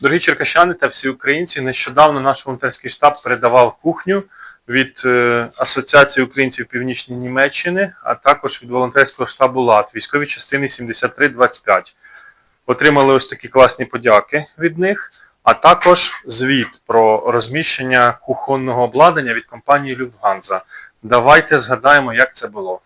Дорогі черкащани та всі українці, нещодавно наш волонтерський штаб передавав кухню від е, Асоціації українців Північної Німеччини, а також від волонтерського штабу ЛАТ, військові частини 7325. Отримали ось такі класні подяки від них, а також звіт про розміщення кухонного обладнання від компанії Люфганза. Давайте згадаємо, як це було.